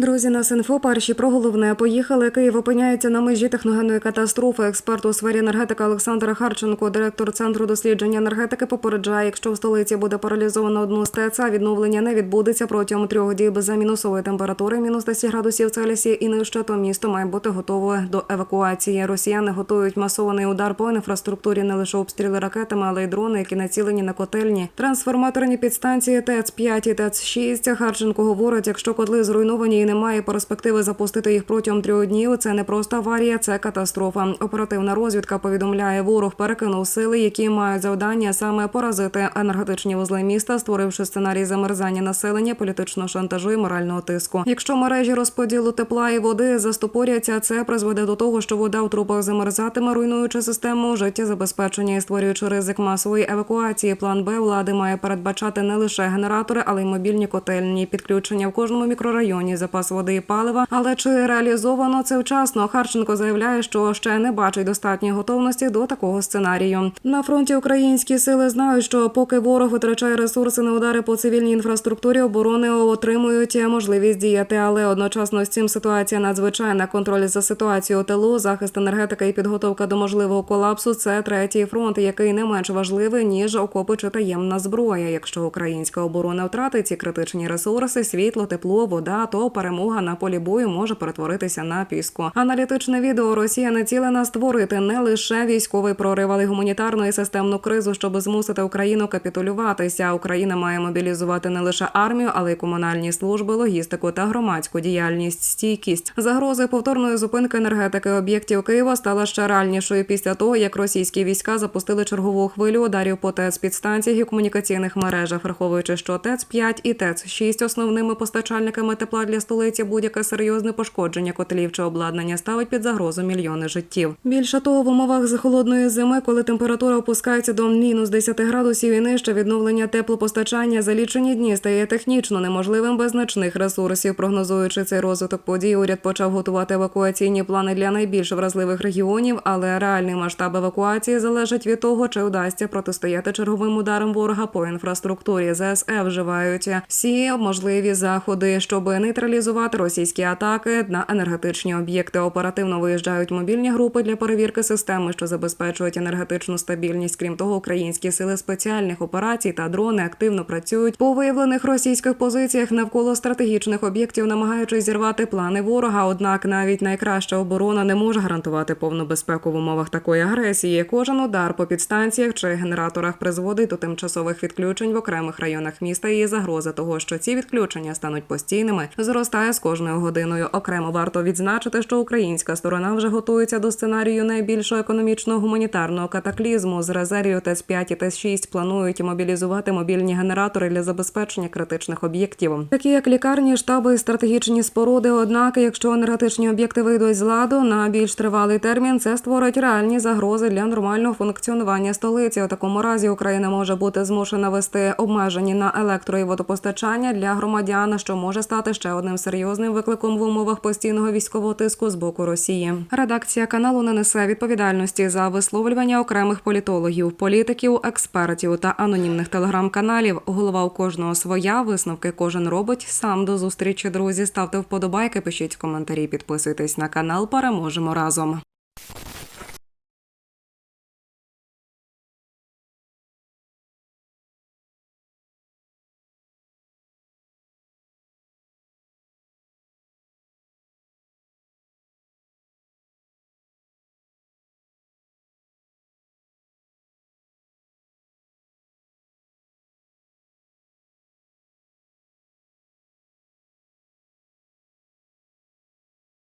Друзі, на Синфо перші про головне поїхали. Київ опиняється на межі техногенної катастрофи. Експерт у сфері енергетики Олександр Харченко, директор центру дослідження енергетики, попереджає, якщо в столиці буде паралізовано одну з ТЕЦ, відновлення не відбудеться протягом трьох діб за мінусової температури, мінус 10 градусів Цельсія і нижче, то місто має бути готове до евакуації. Росіяни готують масований удар по інфраструктурі, не лише обстріли ракетами, але й дрони, які націлені на котельні. Трансформаторні підстанції ТЕЦ 5 і ТЕЦ 6 Харченко говорить, якщо котли зруйновані і немає перспективи запустити їх протягом трьох днів. Це не просто аварія, це катастрофа. Оперативна розвідка повідомляє, ворог перекинув сили, які мають завдання саме поразити енергетичні вузли міста, створивши сценарій замерзання населення, політичного шантажу і морального тиску. Якщо мережі розподілу тепла і води застопоряться, це призведе до того, що вода у трубах замерзатиме, руйнуючи систему життєзабезпечення і створюючи ризик масової евакуації. План Б влади має передбачати не лише генератори, але й мобільні котельні, підключення в кожному мікрорайоні, запас води і палива. Але чи реалізовано це вчасно? Харченко заявляє, що ще не бачить достатньої готовності до такого сценарію. На фронті українські сили знають, що поки ворог витрачає ресурси на удари по цивільній інфраструктурі, оборони отримують можливість діяти, але одночасно з цим ситуація надзвичайна. Контроль за ситуацією тилу, захист енергетики і підготовка до можливого колапсу це третій фронт, який не менш важливий ніж окопи чи таємна зброя. Якщо українська оборона втратить ці критичні ресурси, світло, тепло, вода, то перемога на полі бою може перетворитися на піску. Аналітичне відео Росія націлена створити не лише військовий прорив, але й гуманітарну і системну кризу, щоб змусити Україну капітулюватися. Україна має мобілізувати не лише армію, але й комунальні служби, логістику та громадську діяльність, стійкість. Загрози повторної зупинки енергетики об'єктів Києва стала ще реальнішою після того, як російські війська запустили чергову хвилю ударів по ТЕЦ підстанціях і комунікаційних мережах, враховуючи, що ТЕЦ 5 і ТЕЦ 6 основними постачальниками тепла для столиці будь-яке серйозне пошкодження котлів чи обладнання ставить під загрозу мільйони життів. Більше того, в умовах захолодної зими, коли температура опускається до мінус 10 градусів і нижче, відновлення теплопостачання за лічені дні стає технічно неможливим без значних ресурсів. Прогнозуючи цей розвиток подій, уряд почав готувати евакуаційні плани для найбільш вразливих регіонів, але реальний масштаб евакуації залежить від того, чи вдасться протистояти черговим ударам ворога по інфраструктурі. ЗСЕ вживають всі можливі заходи, щоб нейтралізувати російські атаки на енергетичні об'єкти. Оперативно виїжджають мобільні групи для перевірки системи, що забезпечують енергетичну стабільність. Крім того, українські сили спеціальних операцій та дрони активно працюють по виявлених російських позиціях навколо стратегічних об'єктів, намагаючись зірвати плани ворога. Однак навіть найкраща оборона не може гарантувати повну безпеку в умовах такої агресії. Кожен удар по підстанціях чи генераторах призводить до тимчасових відключень в окремих районах міста. І загроза того, що ці відключення стануть постійними, зростає з кожною годиною. Окремо варто відзначити, що українська сторона вже готується до сценарію найбільшого економічного гуманітарного катаклізму. З резервів ТЕС-5 і ТЕС-6 планують мобілізувати мобільні генератори для забезпечення критичних об'єктів, такі як лікарні, штаби і стратегічні споруди. Однак, якщо енергетичні об'єкти вийдуть з ладу на більш тривалий термін, це створить реальні загрози для нормального функціонування столиці. У такому разі Україна може бути змушена вести обмежені на електро і водопостачання для громадян, що може стати ще одним серйозним викликом в умовах постійного військового тиску з боку Росії. Редакція каналу не несе відповідальності за висловлювання окремих політологів, політиків, експертів та анонімних телеграм-каналів. Голова у кожного своя висновки кожен робить сам до зустрічі. Друзі, ставте вподобайки, пишіть коментарі, підписуйтесь на канал. Переможемо разом.